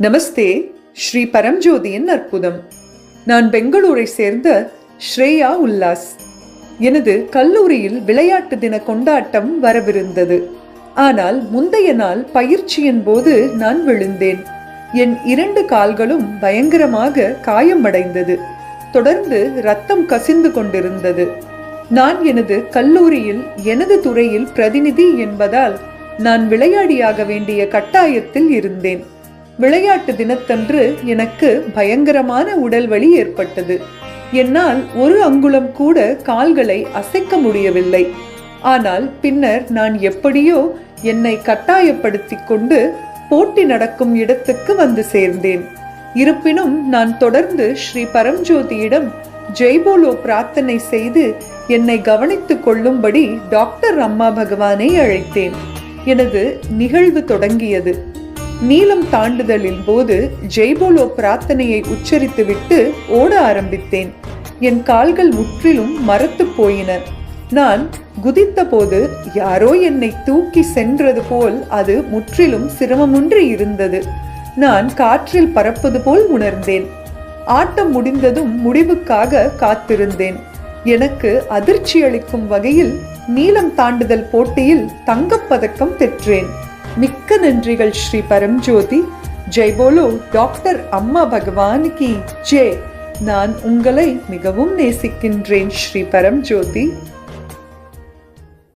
நமஸ்தே ஸ்ரீ பரம்ஜோதியின் அற்புதம். நான் பெங்களூரை சேர்ந்த ஸ்ரேயா உல்லாஸ். எனது கல்லூரியில் விளையாட்டு தின கொண்டாட்டம் வரவிருந்தது. ஆனால் முந்தைய நாள் பயிற்சியின் போது நான் விழுந்தேன். என் இரண்டு கால்களும் பயங்கரமாக காயமடைந்தது. தொடர்ந்து ரத்தம் கசிந்து கொண்டிருந்தது. நான் எனது கல்லூரியில் எனது துறையில் பிரதிநிதி என்பதால் நான் விளையாடியாக வேண்டிய கட்டாயத்தில் இருந்தேன். விளையாட்டு தினத்தன்று எனக்கு பயங்கரமான உடல் வலி ஏற்பட்டது. என்னால் ஒரு அங்குலம் கூட கால்களை அசைக்க முடியவில்லை. ஆனால் பின்னர் நான் எப்படியோ என்னை கட்டாயப்படுத்தி கொண்டு போட்டி நடக்கும் இடத்துக்கு வந்து சேர்ந்தேன். இருப்பினும் நான் தொடர்ந்து ஸ்ரீ பரம்ஜோதியிடம் ஜெய்போலோ பிரார்த்தனை செய்து என்னை கவனித்துக் கொள்ளும்படி டாக்டர் அம்மா பகவானை அழைத்தேன். எனது நிகழ்வு தொடங்கியது. நீளம் தாண்டுதலின் போது ஜெய்போலோ பிரார்த்தனையை உச்சரித்துவிட்டு ஓட ஆரம்பித்தேன். என் கால்கள் முற்றிலும் மரத்து போயின. நான் குதித்தபோது யாரோ என்னை தூக்கி சென்றது போல் அது முற்றிலும் சிரமமுன்றி இருந்தது. நான் காற்றில் பறப்பது போல் உணர்ந்தேன். ஆட்டம் முடிந்ததும் முடிவுக்காக காத்திருந்தேன். எனக்கு அதிர்ச்சி அளிக்கும் வகையில் நீளம் தாண்டுதல் போட்டியில் தங்கப்பதக்கம் பெற்றேன். மிக்க நன்றிகள் ஸ்ரீ பரம்ஜோதி. ஜெய் போலோ டாக்டர் அம்மா பகவானுக்கு கி ஜே. நான் உங்களை மிகவும் நேசிக்கின்றேன் ஸ்ரீ பரம்ஜோதி.